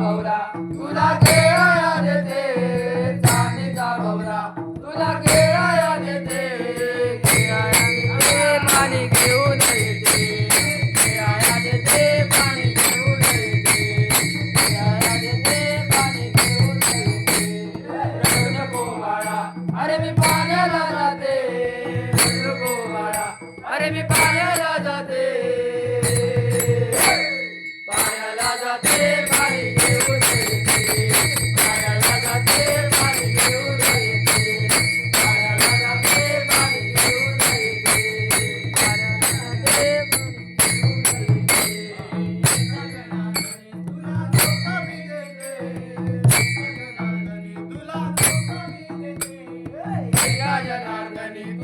गौरा तुला खेळायला देते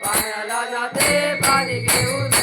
पाण्याला जाते पाणी घेऊन